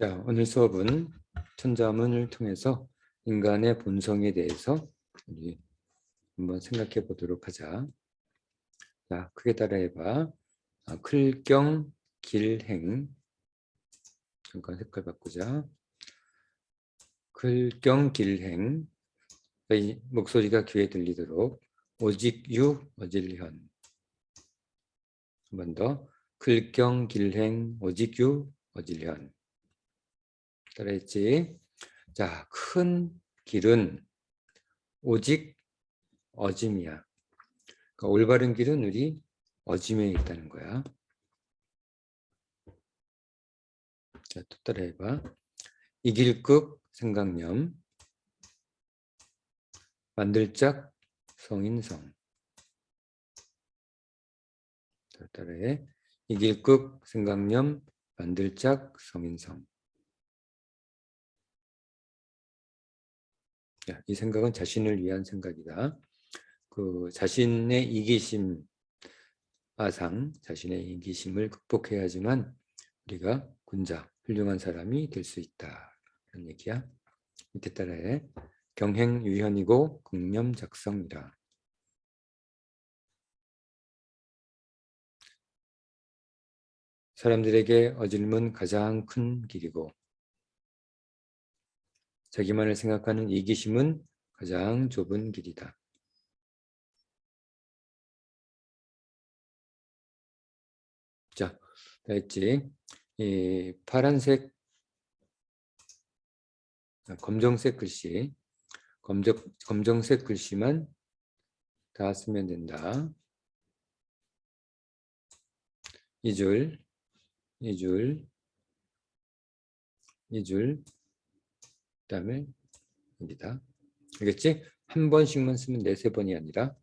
자, 오늘 수업은 천자문을 통해서 인간의 본성에 대해서 우리 한번 생각해 보도록 하자. 자, 크게 따라해 봐. 아, 클경 길행. 잠깐 색깔 바꾸자. 클경 길행. 이 목소리가 귀에 들리도록 오직 유 어질현. 한 번 더. 클경 길행 오직 유 어질현. 따라했지. 자, 큰 길은 오직 어짐이야. 그러니까 올바른 길은 우리 어짐에 있다는 거야. 자, 또 따라해봐. 이길극 생각념 만들짝 성인성 자, 따라해. 이길극 생각념 만들짝 성인성 이 생각은 자신을 위한 생각이다. 그 자신의 이기심 아상, 자신의 이기심을 극복해야지만 우리가 군자, 훌륭한 사람이 될 수 있다. 그런 얘기야. 밑에 따라해. 경행 유현이고 극념 작성이라. 사람들에게 어질문 가장 큰 길이고 자기만을 생각하는 이기심은 가장 좁은 길이다. 자, 다 했지? 이 파란색, 아, 검정색 글씨, 검정, 검정색 글씨만 다 쓰면 된다. 이 줄, 이 줄, 이 줄, 그 다음에 여기다 알겠지? 한 번씩만 쓰면 네세 번이 아니라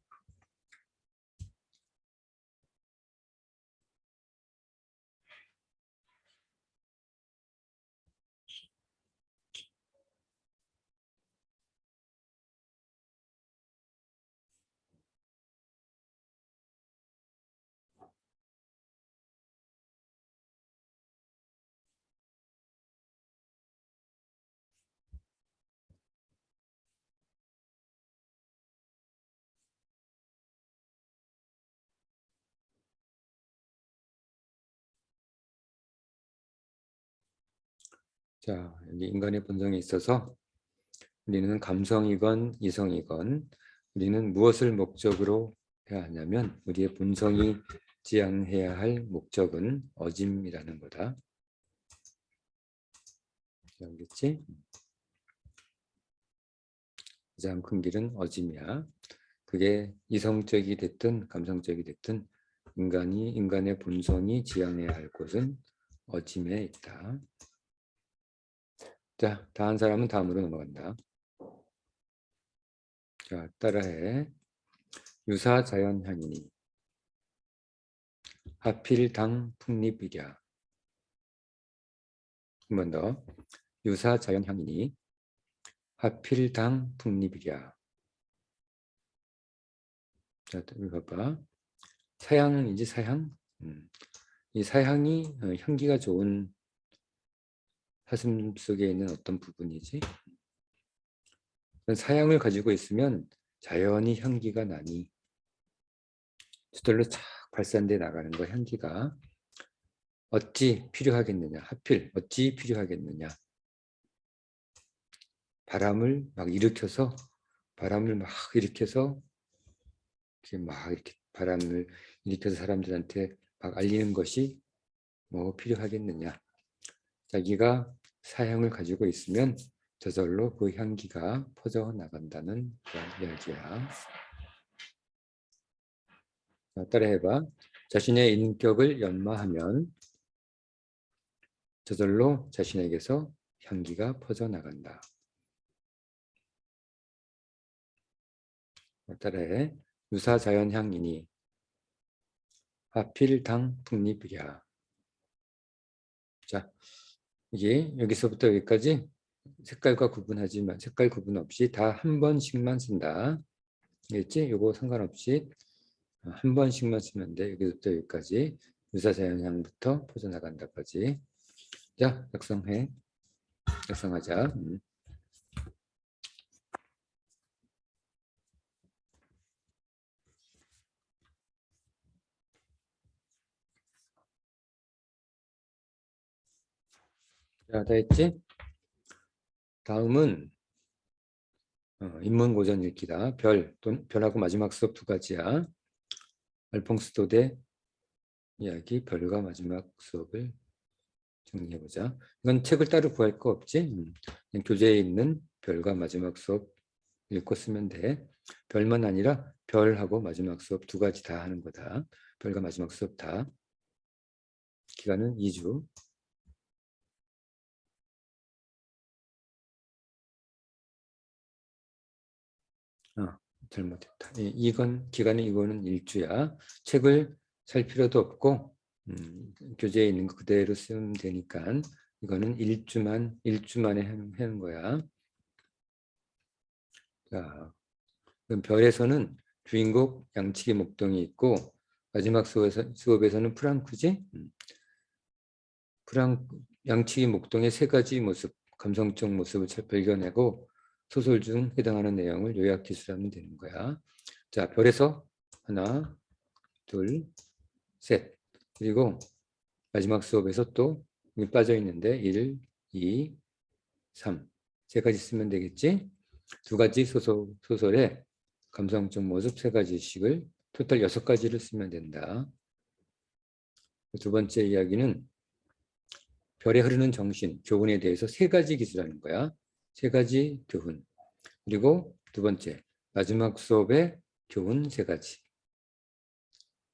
자 인간의 본성에 있어서 우리는 감성이건 이성이건 우리는 무엇을 목적으로 해야 하냐면 우리의 본성이 지향해야 할 목적은 어짐이라는 거다. 알겠지? 가장 큰 길은 어짐이야. 그게 이성적이 됐든 감성적이 됐든 인간이 인간의 본성이 지향해야 할 곳은 어짐에 있다. 자, 다한 사람은 다음으로 넘어간다. 자, 따라해. 유사 자연향이니 하필 당 풍립이랴. 한 번 더. 유사 자연향이니 하필 당 풍립이랴. 자, 여기 봐봐. 사향이지 사향. 음. 이 사향이 어, 향기가 좋은 사슴 속에 있는 어떤 부분이지? 사양을 가지고 있으면 자연히 향기가 나니 저절로 착 발산돼 나가는 거 향기가 어찌 필요하겠느냐? 하필 어찌 필요하겠느냐? 바람을 막 일으켜서 바람을 막 일으켜서 이렇게 막 이렇게 바람을 일으켜서 사람들한테 막 알리는 것이 뭐 필요하겠느냐? 자기가 사향을 가지고 있으면 저절로 그 향기가 퍼져 나간다는 그런 이야기야. 자, 따라해봐. 자신의 인격을 연마하면 저절로 자신에게서 향기가 퍼져 나간다. 따라해. 유사자연향이니 하필 당 풍립이랴. 자, 이게 여기서부터 여기까지 색깔과 구분하지만 색깔 구분 없이 다 한 번씩만 쓴다. 알겠지? 요거 상관없이 한 번씩만 쓰면 돼. 여기서부터 여기까지 유사자연향부터 퍼져나간다까지. 자, 작성해. 작성하자. 음. 자, 다 했지? 다음은 어, 인문고전 읽기다. 별, 또, 별하고 마지막 수업 두 가지야. 알퐁스 도 대 이야기, 별과 마지막 수업을 정리해보자. 이건 책을 따로 구할 거 없지? 음, 교재에 있는 별과 마지막 수업 읽고 쓰면 돼. 별만 아니라 별하고 마지막 수업 두 가지 다 하는 거다. 별과 마지막 수업 다. 기간은 2주. 어, 잘못했다. 이- 이건 기간은 이거는 일주야. 책을 살 필요도 없고 음, 교재에 있는 거 그대로 쓰면 되니까 이거는 일주만 일주만에 하는, 거야. 자, 그럼 별에서는 주인공 양치기 목동이 있고 마지막 수업에서, 수업에서는 프랑크지. 음. 프랑 양치기 목동의 세 가지 모습, 감성적 모습을 잘 발견하고 소설 중 해당하는 내용을 요약 기술하면 되는 거야. 자, 별에서 하나, 둘, 셋. 그리고 마지막 수업에서 또 빠져 있는데 1, 2, 3. 세 가지 쓰면 되겠지? 두 가지 소설, 소설에 감성적 모습 세 가지씩을 토탈 여섯 가지를 쓰면 된다. 두 번째 이야기는 별에 흐르는 정신, 교훈에 대해서 세 가지 기술하는 거야. 세 가지 교훈. 그리고 두 번째, 마지막 수업의 교훈 세 가지.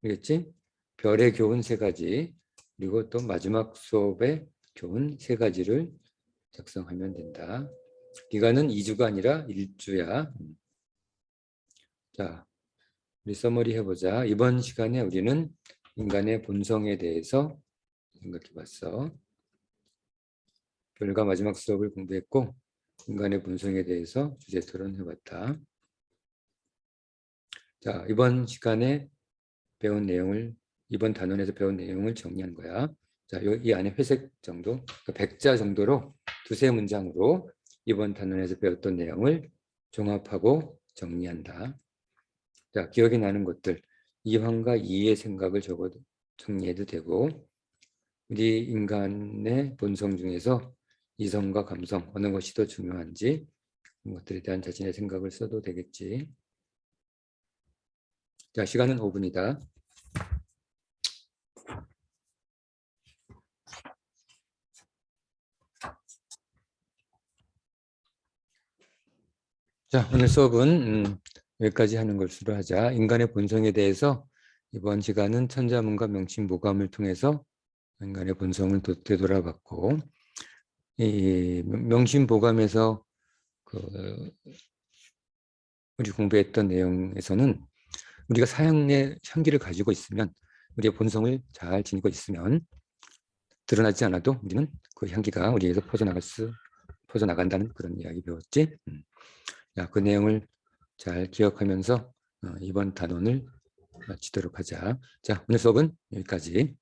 알겠지? 별의 교훈 세 가지, 그리고 또 마지막 수업의 교훈 세 가지를 작성하면 된다. 기간은 2주가 아니라 1주야. 자, 우리 서머리 해보자. 이번 시간에 우리는 인간의 본성에 대해서 생각해 봤어. 별과 마지막 수업을 공부했고, 인간의 본성에 대해서 주제 토론해 봤다. 자, 이번 시간에 배운 내용을, 이번 단원에서 배운 내용을 정리한 거야. 자, 요- 이 안에 회색 정도, 그 백자 정도로 두세 문장으로 이번 단원에서 배웠던 내용을 종합하고 정리한다. 자, 기억이 나는 것들, 이황과 이의 생각을 적어 정리해도 되고, 우리 인간의 본성 중에서 이성과 감성 어느 것이 더 중요한지 그런 것들에 대한 자신의 생각을 써도 되겠지. 자, 시간은 5분이다. 자, 오늘 수업은 음, 여기까지 하는 것으로 하자. 인간의 본성에 대해서 이번 시간은 천자문과 명심보감을 통해서 인간의 본성을 도- 되돌아봤고 이 명심보감에서 그 우리 공부했던 내용에서는 우리가 사형의 향기를 가지고 있으면 우리의 본성을 잘 지니고 있으면 드러나지 않아도 우리는 그 향기가 우리에서 퍼져나갈 수 퍼져나간다는 그런 이야기 배웠지. 음. 자, 그 내용을 잘 기억하면서 어, 이번 단원을 마치도록 하자. 자, 오늘 수업은 여기까지.